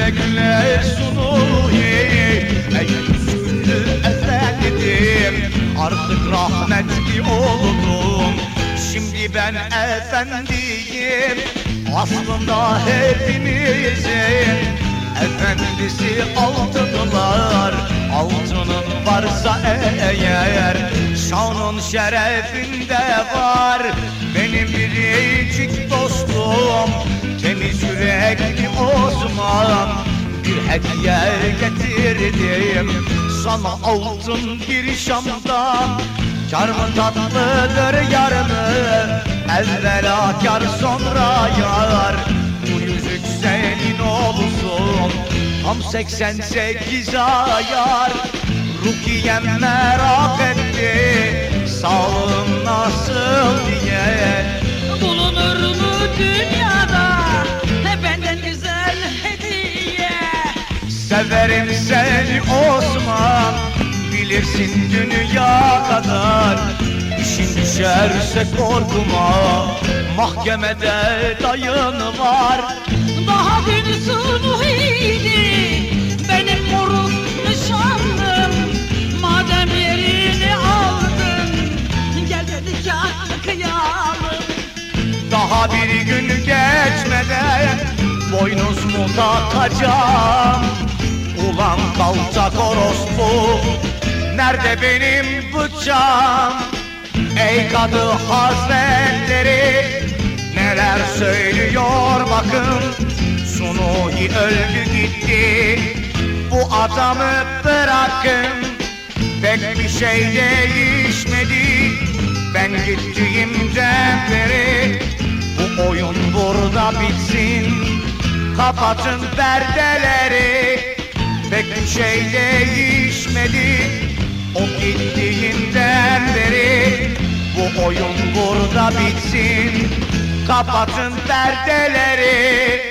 güle güle Sunuhi Ey püsküllü efendim Artık rahmetli oldum. Şimdi ben efendiyim Aslında hepimizin Efendisi altıdılar Altının varsa eğer Şanın şerefinde var. Benim biricik dostum Temiz yürekli Osman Bir hediye getirdim. Sana altın bir şamdan Kar mı tatlıdır yar mı Evvela kar sonra yar. Bu yüzük senin olsun. Tam 88 ayar. Rukiye merak etti. Sağlığın Severim seni Osman. Bilirsin dünya kadar. İşin düşerse korkma. Mahkemede dayın var. Daha dün sunuhiydi benim moruk nişanlım. Madem yerini aldın gel dedik ya kıyalım. Daha bir gün geçmeden Boynuz mu takacağım Ulan kalacak orospu Nerede benim bıçağım? Ey kadı hazretleri Neler söylüyor bakın. Sunuhi öldü gitti Bu adamı bırakın. Pek bir şey değişmedi Ben gittiğimden beri Bu oyun burada bitsin Kapatın perdeleri Pek bir şey değişmedi. O gittiğinden beri Bu oyun burada bitsin. Kapatın perdeleri